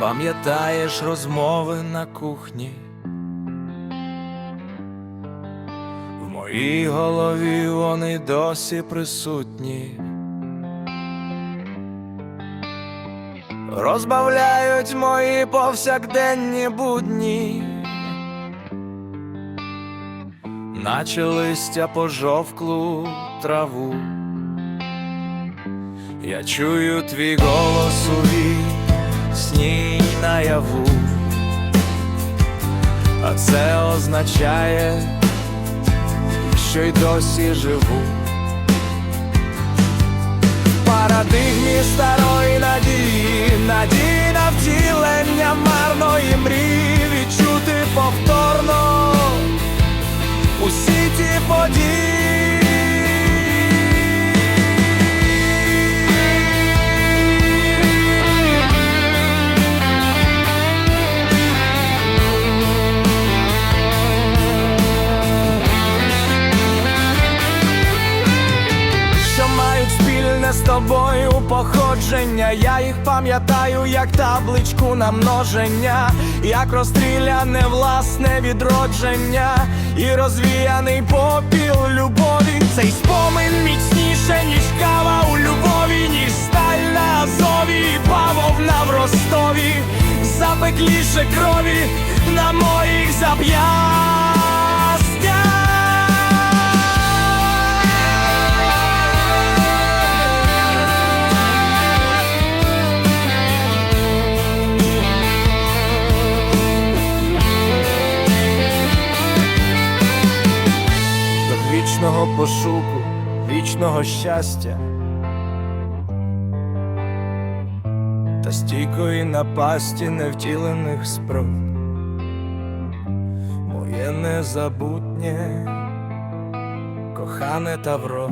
Пам'ятаєш розмови на кухні? В моїй голові вони досі присутні. Розбавляють мої повсякденні будні, наче листя пожовклу траву. Я чую твій голос у сні наяву, а це означає, що й досі живу. Парадигмі старої тобою походження. Я їх пам'ятаю, як табличку на множення, як розстріляне власне відродження, і розвіяний попіл любові. Цей спомин міцніше, ніж кава у любові, ніж сталь на азові, і бавовна в Ростові, запекліше крові на моїх зап'ястях. вічного пошуку, вічного щастя. Та стійкої напасті невтілених спроб, моє незабутнє, кохане тавро,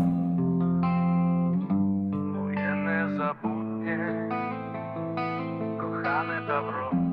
моє незабутнє, кохане тавро.